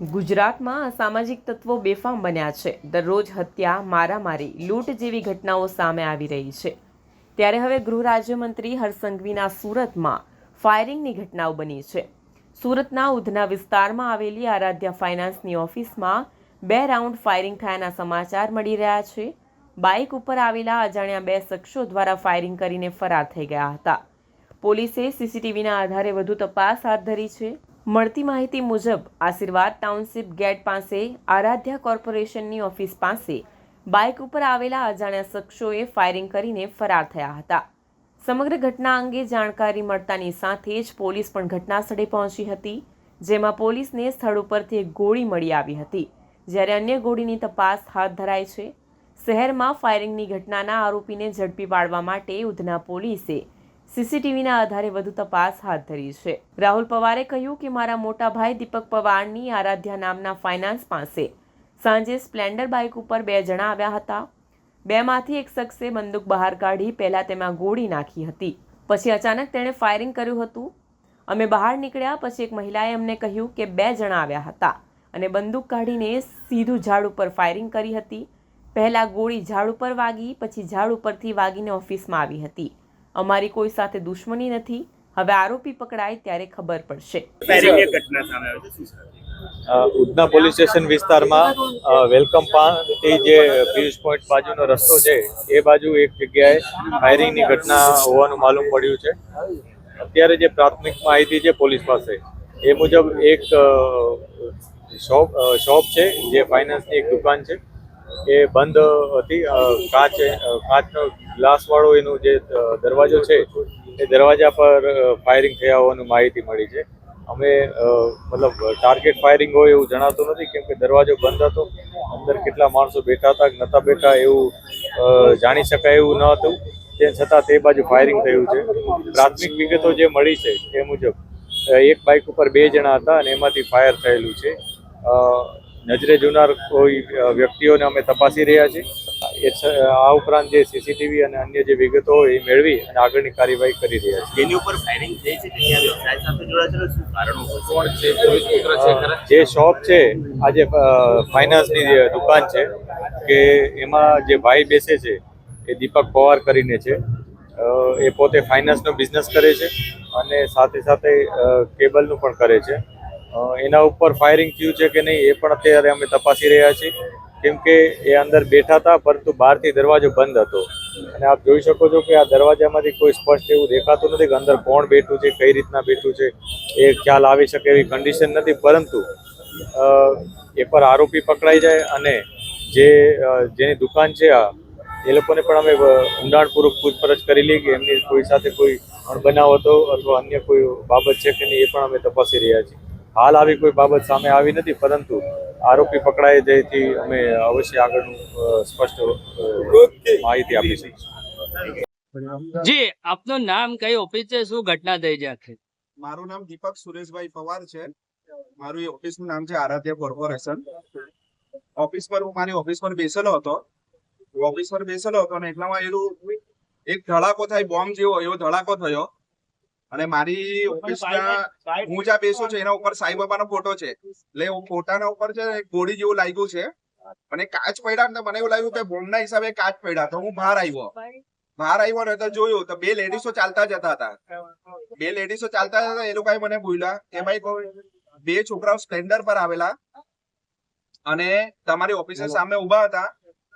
ગુજરાતમાં અસામાજિક તત્વો બેફામ બન્યા છે. દરરોજ હત્યા, મારામારી, લૂંટ જેવી ઘટનાઓ સામે આવી રહી છે. ત્યારે હવે ગૃહ રાજ્યમંત્રી હરસંઘવીના સુરતમાં ફાયરિંગની ઘટનાઓ બની છે. સુરતના ઉધના વિસ્તારમાં આવેલી આરાધ્યા ફાઇનાન્સની ઓફિસમાં બે રાઉન્ડ ફાયરિંગ થયાના સમાચાર મળી રહ્યા છે. બાઇક ઉપર આવેલા અજાણ્યા બે શખ્સો દ્વારા ફાયરિંગ કરીને ફરાર થઈ ગયા હતા. પોલીસે સીસીટીવીના આધારે વધુ તપાસ હાથ ધરી છે. મળતી માહિતી મુજબ, આશીર્વાદ ટાઉનશીપ ગેટ પાસે, આરાધ્યા કોર્પોરેશનની ઓફિસ પાસે, બાઇક ઉપર આવેલા અજાણ્યા શખ્સોએ ફાયરિંગ કરીને ફરાર થયા હતા. સમગ્ર ઘટના અંગે જાણકારી મળતાની સાથે જ પોલીસ પણ ઘટના સ્થળે પહોંચી હતી, જેમાં પોલીસને સ્થળ ઉપરથી એક ગોળી મળી આવી હતી. જ્યારે અન્ય ગોળીની તપાસ હાથ ધરાઈ છે, શહેરમાં ફાયરિંગની ઘટનાના આરોપીને ઝડપી પાડવા માટે ઉધના પોલીસે સીસીટીવીના આધારે વધુ તપાસ હાથ ધરી છે. રાહુલ પવારે કહ્યું કે મારા મોટા ભાઈ દીપક પવારની આરાધ્યા નામના ફાઇનાન્સ પાસે સાંજે સ્પ્લેન્ડર બાઇક ઉપર બે જણા આવ્યા હતા. બેમાંથી એક શખ્સે બંદૂક બહાર કાઢી પહેલાં તેમાં ગોળી નાખી હતી. પછી અચાનક તેણે ફાયરિંગ કર્યું હતું. અમે બહાર નીકળ્યા, પછી એક મહિલાએ અમને કહ્યું કે બે જણા આવ્યા હતા અને બંદૂક કાઢીને સીધું ઝાડ ઉપર ફાયરિંગ કરી હતી. પહેલાં ગોળી ઝાડ ઉપર વાગી, પછી ઝાડ ઉપરથી વાગીને ઓફિસમાં આવી હતી. અમારી કોઈ સાથે દુશ્મની નથી. હવે આરોપી પકડાય ત્યારે ખબર પડશે. ઉધના પોલીસ સ્ટેશન વિસ્તારમાં વેલકમ પાથી જે પિયુષ પોઈન્ટ બાજુનો રસ્તો છે એ બાજુ એક જગ્યાએ ફાયરિંગની ઘટના હોવાનું માલુમ પડ્યું છે. અત્યારે જે પ્રાથમિક માહિતી છે પોલીસ પાસે એ મુજબ એક શોપ શોપ છે જે ફાઇનાન્સની એક દુકાન છે. એ બંધ હતી. કાચ કાચનો ગ્લાસવાળો એનો જે દરવાજો છે, એ દરવાજા પર ફાયરિંગ થયા હોવાનું માહિતી મળી છે. અમે મતલબ ટાર્ગેટ ફાયરિંગ હોય એવું જણાતું નથી, કેમ કે દરવાજો બંધ હતો. અંદર કેટલા માણસો બેઠા હતા કે નહોતા બેઠા એવું જાણી શકાય એવું ન હતું. તેમ છતાં તે બાજુ ફાયરિંગ થયું છે. પ્રાથમિક વિગતો જે મળી છે, એ મુજબ એક બાઇક ઉપર બે જણા હતા અને એમાંથી ફાયર થયેલું છે. નજરે જોનાર કોઈ વ્યક્તિઓને અમે તપાસી રહ્યા છીએ. એ આ ઉપરાંત જે સીસીટીવી અને અન્ય જે વિગતો હોય એ મેળવી અને આગળની કાર્યવાહી કરી રહ્યા છીએ. જેની ઉપર ફાયરિંગ થઈ છે કે વ્યવસાય સાથે જોડાયેલો શું કારણો હોય છે? અ, જે શોપ છે આ જે ફાઇનાન્સની જે દુકાન છે કે એમાં જે ભાઈ બેસે છે એ દીપક પવાર કરીને છે. એ પોતે ફાઇનાન્સનો બિઝનેસ કરે છે અને સાથે સાથે કેબલનું પણ કરે છે. એના ઉપર ફાયરિંગ થયું છે કે નહીં એ પણ અત્યારે અમે તપાસી રહ્યા છીએ. કેમ કે એ અંદર બેઠા હતા, પરંતુ બહારથી દરવાજો બંધ હતો. અને આપ જોઈ શકો છો કે આ દરવાજામાંથી કોઈ સ્પષ્ટ એવું દેખાતું નથી કે અંદર કોણ બેઠું છે, કઈ રીતના બેઠું છે, એ ખ્યાલ આવી શકે એવી કન્ડિશન નથી. પરંતુ એ પર આરોપી પકડાઈ જાય અને જે જેની દુકાન છે આ, એ લોકોને પણ અમે ઊંડાણપૂર્વક પૂછપરછ કરી લઈએ કે એમની કોઈ સાથે કોઈ અણબનાવ હતો અથવા અન્ય કોઈ બાબત છે કે નહીં એ પણ અમે તપાસી રહ્યા છીએ. હાલ આવી કોઈ બાબત સામે આવી નથી પરંતુ આરોપી પકડાય જેથી અમે અવશ્ય આગળનું સ્પષ્ટ માહિતી આપીશું. જી આપનું નામ કઈ ઓફિસ છે શું ઘટના થઈ છે આખી? મારું નામ દીપક સુરેશભાઈ પવાર છે. મારું એ ઓફિસનું નામ છે આરાધ્ય કોર્પોરેશન. ઓફિસ પર હું મારી ઓફિસ પર બેસેલો હતો. ઓફિસ પર બેસેલો હતો અને એટલામાં એનું એક ધડાકો થાય બોમ્બ જેવો એવો ધડાકો થયો. અને મારી ઓફિસના હું જ્યાં બેસું છું એના ઉપર સાંઈબાબાનો ફોટો છે. એટલે ફોટાના ઉપર છે ગોળી જેવું લાગ્યું છે. અને કાચ પડ્યા ને મને એવું લાગ્યું કે બોમ્બના હિસાબે કાચ પડ્યા તો હું બહાર આવ્યો. બહાર આવ્યો ને તો જોયું તો બે લેડીસો ચાલતા જતા હતા. બે લેડીસો ચાલતા હતા એ લોકોએ મને બોલ્યા કે ભાઈ બે છોકરાઓ સ્પ્લેન્ડર પર આવેલા અને તમારી ઓફિસ સામે ઊભા હતા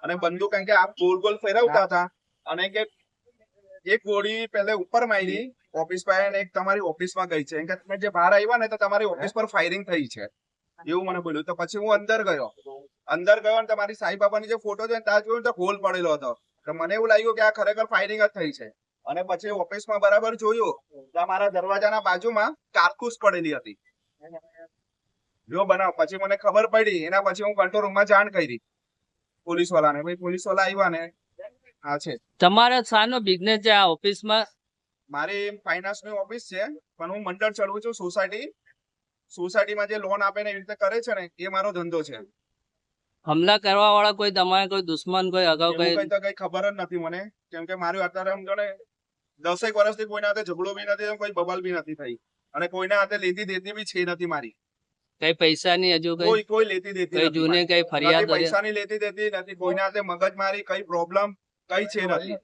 અને બંદૂક કે આ ગોલ ગોલ ફેરવતા હતા અને કે એક ગોળી પહેલે ઉપર મારી ઓફિસ પર એક તમારી ઓફિસમાં ગઈ છે. કે તમે જે બહાર આવ્યા ને તો તમારી ઓફિસ પર ફાયરિંગ થઈ છે. એવું મને બોલ્યું. તો પછી હું અંદર ગયો. અંદર ગયો અને તમારી સાઈ બાબાની જે ફોટો છે ત્યાં જોયું તો હોલ પડેલો હતો. તો મને એવું લાગ્યું કે આ ખરેખર ફાયરિંગ જ થઈ છે. અને પછી ઓફિસમાં બરાબર જોયું તો મારા દરવાજાના બાજુમાં કારતૂસ પડેલી હતી. જો બનાવ. પછી મને ખબર પડી. એના પછી હું કંટ્રોલ રૂમમાં જાણ કરી. પોલીસ વાળાને ભાઈ પોલીસવાળા આવ્યા ને. હા છે. તમારા સાનો બિઝનેસ છે આ ઓફિસમાં મારી ફાઇનાન્સની ઓફિસ છે પણ હું મંડળ ચલાવું છું સોસાયટી. સોસાયટીમાં જે લોન આપે ને એવી રીતે કરે છે ને એ મારો ધંધો છે. હમલા કરવા વાળા કોઈ તમારે કોઈ દુશ્મન કોઈ અગાઉ કઈ તો કઈ ખબર જ નથી મને. કેમ કે મારી અત્યારે સમજો ને દસેક વર્ષથી કોઈના હાથે ઝઘડો બી નથી કોઈ બબાલ બી નથી થઈ. અને કોઈના હાથે લેતી દેતી બી છે નથી મારી. કઈ પૈસાની હજુ કોઈ કોઈ લેતી દેતી કઈ જૂને કઈ ફરિયાદ પૈસાની લેતી દેતી નથી કોઈના હાથે મગજ મારી કઈ પ્રોબ્લેમ કઈ છે નથી.